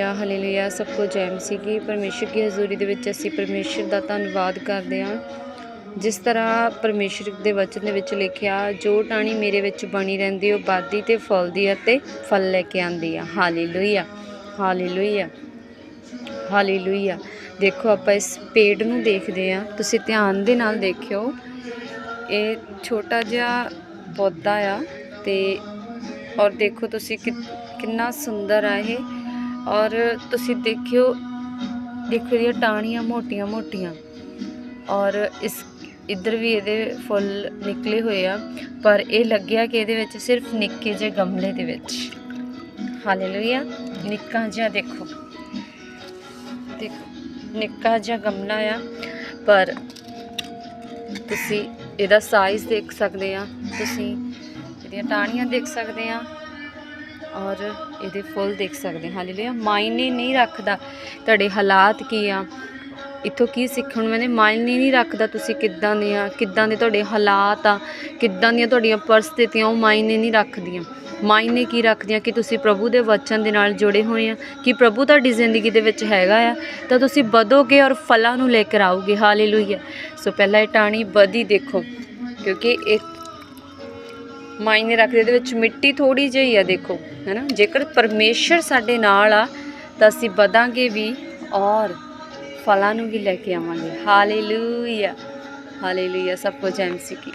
Hallelujah hallelujah, ਸਭ ਕੁਝ MC ਸੀਗੀ। ਪਰਮੇਸ਼ਰ ਦੀ ਹਜ਼ੂਰੀ ਦੇ ਵਿੱਚ ਅਸੀਂ ਪਰਮੇਸ਼ਰ ਦਾ ਧੰਨਵਾਦ ਕਰਦੇ ਹਾਂ। ਜਿਸ ਤਰ੍ਹਾਂ ਪਰਮੇਸ਼ਰ ਦੇ ਵਚਨ ਦੇ ਵਿੱਚ ਲਿਖਿਆ, ਜੋ ਟਾਣੀ ਮੇਰੇ ਵਿੱਚ ਬਣੀ ਰਹਿੰਦੀ, ਉਹ ਬਾਦੀ ਤੇ ਫਲਦੀ ਅਤੇ ਫਲ ਲੈ ਕੇ ਆਉਂਦੀ ਆ। Hallelujah hallelujah hallelujah. ਦੇਖੋ, ਆਪਾਂ ਇਸ ਪੇੜ ਨੂੰ ਦੇਖਦੇ ਆ ਤੁਸੀਂ ਧਿਆਨ ਦੇ ਨਾਲ ਦੇਖਿਓ। ਇਹ ਛੋਟਾ ਜਿਹਾ ਪੌਦਾ ਆ ਤੇ ਔਰ ਦੇਖੋ ਤੁਸੀਂ ਕਿ- ਕਿੰਨਾ ਸੁੰਦਰ ਆ ਇਹ। ਔਰ ਤੁਸੀਂ ਦੇਖਿਓ ਦੇਖੋ ਇਹ ਟਾਹਣੀਆਂ ਮੋਟੀਆਂ ਮੋਟੀਆਂ। ਔਰ ਇਸ, ਇੱਧਰ ਵੀ ਇਹਦੇ ਫੁੱਲ ਨਿਕਲੇ ਹੋਏ ਆ, ਪਰ ਇਹ ਲੱਗਿਆ ਕਿ ਇਹਦੇ ਵਿੱਚ ਸਿਰਫ ਨਿੱਕੇ ਜਿਹੇ ਗਮਲੇ ਦੇ ਵਿੱਚ। ਹਾਲੇਲੂਇਆ, ਨਿੱਕਾ ਜਿਹਾ ਦੇਖੋ। ਦੇਖੋ, ਨਿੱਕਾ ਜਿਹਾ ਗਮਲਾ ਆ, ਪਰ ਤੁਸੀਂ ਇਹਦਾ ਸਾਈਜ਼ ਦੇਖ ਸਕਦੇ ਆ, ਤੁਸੀਂ ਇਹਦੀਆਂ ਟਾਹਣੀਆਂ ਦੇਖ ਸਕਦੇ ਆ। ਔਰ ਇਹਦੇ ਫੁੱਲ ਦੇਖ ਸਕਦੇ ਹਾਂ, ਹਾਲੇਲੂਇਆ। ਮਾਇਨੇ ਨਹੀਂ ਰੱਖਦਾ ਤੁਹਾਡੇ ਹਾਲਾਤ ਕੀ ਆ? ਇੱਥੋਂ ਕੀ ਸਿੱਖਣ ਨੂੰ ਮੈਨੇ ਮਾਇਨੇ ਨਹੀਂ ਰੱਖਦਾ ਤੁਸੀਂ ਕਿੱਦਾਂ ਦੇ ਆ? ਕਿੱਦਾਂ ਦੇ ਤੁਹਾਡੇ ਹਾਲਾਤ ਆ? ਕਿੱਦਾਂ ਦੀਆਂ ਤੁਹਾਡੀਆਂ ਪਰਿਸਥਿਤੀਆਂ, ਉਹ ਮਾਇਨੇ ਨਹੀਂ ਰੱਖਦੀਆਂ। ਮਾਇਨੇ ਕੀ ਰੱਖਦੀਆਂ? ਕਿ ਤੁਸੀਂ ਪ੍ਰਭੂ ਦੇ ਵਚਨ ਦੇ ਨਾਲ ਜੁੜੇ ਹੋਏ ਆ? ਕਿ ਪ੍ਰਭੂ ਤੁਹਾਡੀ ਜ਼ਿੰਦਗੀ ਦੇ ਵਿੱਚ ਹੈਗਾ ਆ? ਤਾਂ ਤੁਸੀਂ ਵਧੋਗੇ ਔਰ ਫਲਾਂ ਨੂੰ ਲੈ ਕੇ ਆਓਗੇ। ਹਾਲੇਲੂਇਆ। ਸੋ ਪਹਿਲਾਂ ਇਹ ਟਾਣੀ ਵਧੀ ਦੇਖੋ, ਕਿਉਂਕਿ ਇਹ ਮਾਇਨੇ ਰੱਖਦੇ, ਇਹਦੇ ਵਿੱਚ ਮਿੱਟੀ ਥੋੜੀ ਜਿਹੀ ਆ ਦੇਖੋ, ਹੈਨਾ? ਜੇਕਰ ਪਰਮੇਸ਼ਰ ਸਾਡੇ ਨਾਲ ਆ, ਤਾਂ ਅਸੀਂ ਵਧਾਂਗੇ ਵੀ ਔਰ ਫਲਾਂ ਨੂੰ ਵੀ ਲੈ ਕੇ ਆਵਾਂਗੇ। ਹਾਲੇਲੂਇਆ। ਹਾਲੇਲੂਇਆ, ਸਭ ਕੁਝ ਐਮਸੀ ਕੀ।